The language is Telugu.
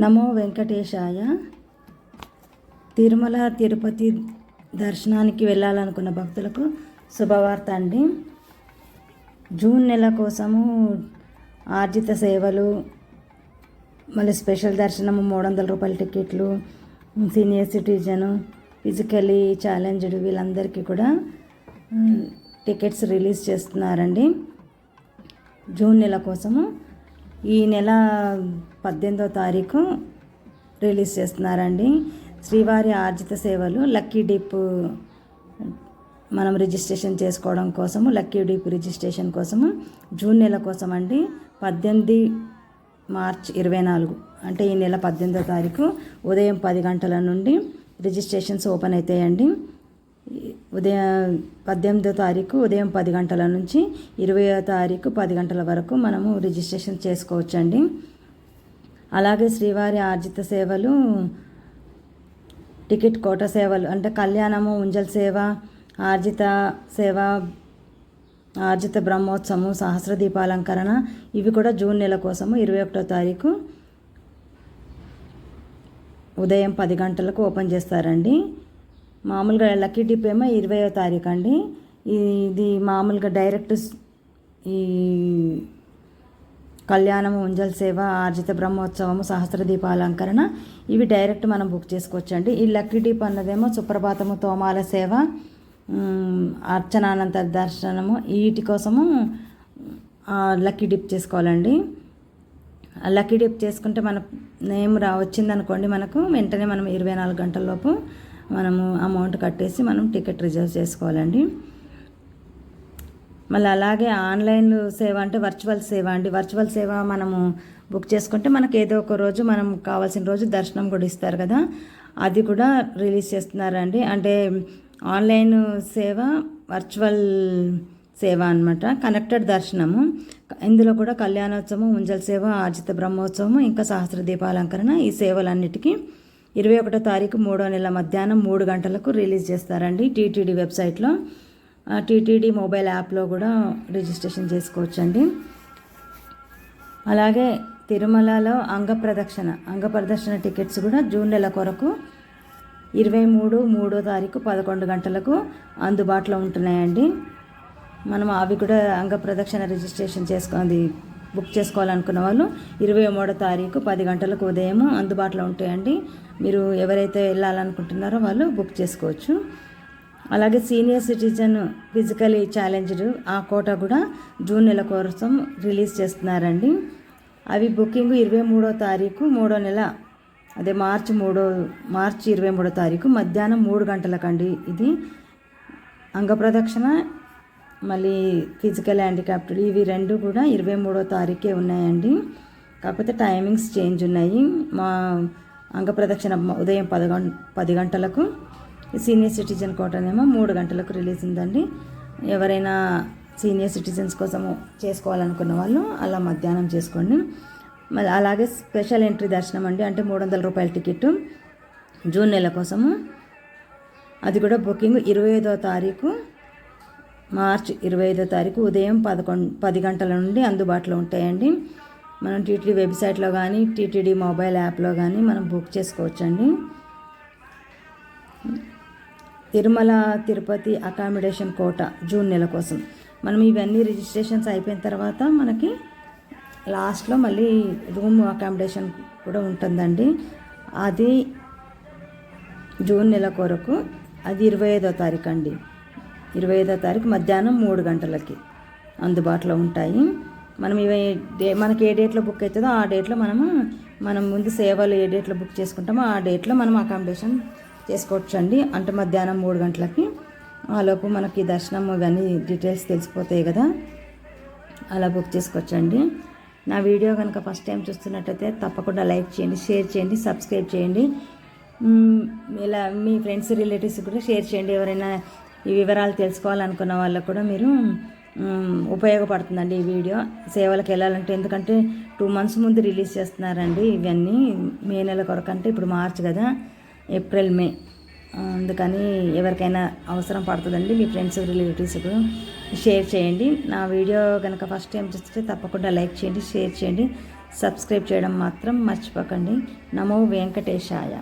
నమో వెంకటేశాయ. తిరుమల తిరుపతి దర్శనానికి వెళ్ళాలనుకున్న భక్తులకు శుభవార్త అండి. జూన్ నెల కోసము ఆర్జిత సేవలు మళ్ళీ స్పెషల్ దర్శనము మూడు వందల రూపాయల టికెట్లు సీనియర్ సిటిజను ఫిజికలీ ఛాలెంజ్డ్ వీళ్ళందరికీ కూడా టికెట్స్ రిలీజ్ చేస్తున్నారండి. జూన్ నెల కోసము ఈ నెల పద్దెనిమిదో తారీఖు రిలీజ్ చేస్తున్నారండి. శ్రీవారి ఆర్జిత సేవలు లక్కీ డిప్ మనం రిజిస్ట్రేషన్ చేసుకోవడం కోసము లక్కీ డిప్ రిజిస్ట్రేషన్ కోసము జూన్ నెల కోసం అండి పద్దెనిమిది మార్చ్ ఇరవై నాలుగు అంటే ఈ నెల పద్దెనిమిదో తారీఖు ఉదయం పది గంటల నుండి రిజిస్ట్రేషన్స్ ఓపెన్ అవుతాయండి ఉదయం పద్దెనిమిదో తారీఖు ఉదయం పది గంటల నుంచి ఇరవయో తారీఖు పది గంటల వరకు మనము రిజిస్ట్రేషన్ చేసుకోవచ్చండి. అలాగే శ్రీవారి ఆర్జిత సేవలు టికెట్ కోట సేవలు అంటే కళ్యాణము ఉంజల్ సేవ ఆర్జిత సేవ ఆర్జిత బ్రహ్మోత్సవము సహస్ర దీపాలంకరణ ఇవి కూడా జూన్ నెల కోసము ఇరవై ఒకటో తారీఖు ఉదయం పది గంటలకు ఓపెన్ చేస్తారండి. మామూలుగా లక్కీ డిప్ ఏమో ఇరవయో తారీఖు అండి. ఇది మామూలుగా డైరెక్ట్ ఈ కళ్యాణము ఉంజల్ సేవ ఆర్జిత బ్రహ్మోత్సవము సహస్ర దీపాలంకరణ ఇవి డైరెక్ట్ మనం బుక్ చేసుకోవచ్చండి. ఈ లక్కీ డిప్ అన్నదేమో సుప్రభాతము తోమాల సేవ అర్చనానంత అర్చనానంతర దర్శనము వీటి కోసము లక్కీ డిప్ చేసుకోవాలండి. లక్కీ డిప్ చేసుకుంటే మన నేమ్ రా వచ్చిందనుకోండి మనకు వెంటనే మనం ఇరవై నాలుగు గంటలలోపు మనము అమౌంట్ కట్టేసి మనం టికెట్ రిజర్వ్ చేసుకోవాలండి. మళ్ళీ అలాగే ఆన్లైన్ సేవ అంటే వర్చువల్ సేవ అండి. వర్చువల్ సేవ మనము బుక్ చేసుకుంటే మనకి ఏదో ఒక రోజు మనం కావాల్సిన రోజు దర్శనం కూడా ఇస్తారు కదా. అది కూడా రిలీజ్ చేస్తున్నారండి. అంటే ఆన్లైన్ సేవ వర్చువల్ సేవ అనమాట కనెక్టెడ్ దర్శనము. ఇందులో కూడా కళ్యాణోత్సవం ఉంజల్ సేవ ఆర్జిత బ్రహ్మోత్సవం ఇంకా సహస్ర దీపాలంకరణ ఈ సేవలన్నిటికీ ఇరవై ఒకటో తారీఖు మూడో నెల మధ్యాహ్నం మూడు గంటలకు రిలీజ్ చేస్తారండి టీటీడీ వెబ్సైట్లో. టీటీడీ మొబైల్ యాప్లో కూడా రిజిస్ట్రేషన్ చేసుకోవచ్చండి. అలాగే తిరుమలలో అంగ ప్రదక్షిణ అంగ ప్రదక్షిణ టికెట్స్ కూడా జూన్ నెల కొరకు ఇరవై మూడు మూడో తారీఖు పదకొండు గంటలకు అందుబాటులో ఉంటున్నాయండి. మనం అవి కూడా అంగ ప్రదక్షిణ రిజిస్ట్రేషన్ చేసుకుంది బుక్ చేసుకోవాలనుకున్న వాళ్ళు ఇరవై మూడో తారీఖు పది గంటలకు ఉదయం అందుబాటులో ఉంటాయండి. మీరు ఎవరైతే వెళ్ళాలనుకుంటున్నారో వాళ్ళు బుక్ చేసుకోవచ్చు. అలాగే సీనియర్ సిటిజన్ ఫిజికలీ ఛాలెంజ్డ్ ఆ కోట కూడా జూన్ నెల కోసం రిలీజ్ చేస్తున్నారండి. అవి బుకింగ్ ఇరవై మూడో తారీఖు మూడో నెల అదే మార్చి మూడో మార్చి ఇరవై మూడో తారీఖు మధ్యాహ్నం మూడు గంటలకండి ఇది. అంగప్రదక్షిణ మళ్ళీ ఫిజికల్ హ్యాండిక్యాప్డ్. ఇవి రెండు కూడా ఇరవై మూడో తారీఖే ఉన్నాయండి. కాకపోతే టైమింగ్స్ చేంజ్ ఉన్నాయి. మా అంగప్రదక్షిణ ఉదయం పదకొం పది గంటలకు సీనియర్ సిటిజన్ కోటనేమో మూడు గంటలకు రిలీజ్ ఉందండి. ఎవరైనా సీనియర్ సిటిజన్స్ కోసము చేసుకోవాలనుకున్న వాళ్ళు అలా మధ్యాహ్నం చేసుకోండి. మళ్ళీ అలాగే స్పెషల్ ఎంట్రీ దర్శనం అండి. అంటే మూడు వందల రూపాయల టికెట్ జూన్ నెల కోసము. అది కూడా బుకింగ్ ఇరవై ఐదో తారీఖు మార్చ్ ఇరవై ఐదో తారీఖు ఉదయం పదకొండు పది గంటల నుండి అందుబాటులో ఉంటాయండి. మనం టీటీడీ వెబ్సైట్లో కానీ టీటీడీ మొబైల్ యాప్లో కానీ మనం బుక్ చేసుకోవచ్చండి. Tirumala Tirupati accommodation quota June నెల కోసం. మనం ఇవన్నీ రిజిస్ట్రేషన్స్ అయిపోయిన తర్వాత మనకి లాస్ట్లో మళ్ళీ రూమ్ అకామిడేషన్ కూడా ఉంటుందండి. అది జూన్ నెల కొరకు అది ఇరవై ఐదో తారీఖు అండి ఇరవై ఐదో తారీఖు మధ్యాహ్నం మూడు గంటలకి అందుబాటులో ఉంటాయి. మనం ఇవి డే మనకి ఏ డేట్లో బుక్ అవుతుందో ఆ డేట్లో మనము మనం ముందు సేవలు ఏ డేట్లో బుక్ చేసుకుంటామో ఆ డేట్లో మనం అకామిడేషన్ చేసుకోవచ్చు అండి అంటే మధ్యాహ్నం మూడు గంటలకి. ఆలోపు మనకి దర్శనం ఇవన్నీ డీటెయిల్స్ తెలిసిపోతాయి కదా. అలా బుక్ చేసుకోవచ్చండి. నా వీడియో కనుక ఫస్ట్ టైం చూస్తున్నట్టయితే తప్పకుండా లైక్ చేయండి షేర్ చేయండి సబ్స్క్రైబ్ చేయండి. ఇలా మీ ఫ్రెండ్స్ రిలేటివ్స్ కూడా షేర్ చేయండి. ఎవరైనా ఈ వివరాలు తెలుసుకోవాలనుకున్న వాళ్ళకు కూడా మీరు ఉపయోగపడుతుందండి ఈ వీడియో. సేవలకు వెళ్ళాలంటే ఎందుకంటే టూ మంత్స్ ముందు రిలీజ్ చేస్తున్నారండి ఇవన్నీ మే నెల కొరకు అంటే ఇప్పుడు మార్చ్ కదా ఏప్రిల్ మే. అందుకని ఎవరికైనా అవసరం పడుతుందండి మీ ఫ్రెండ్స్ రిలేటివ్స్ షేర్ చేయండి. నా వీడియో కనుక ఫస్ట్ టైం చూస్తే తప్పకుండా లైక్ చేయండి షేర్ చేయండి. సబ్స్క్రైబ్ చేయడం మాత్రం మర్చిపోకండి. నమో వెంకటేశాయ.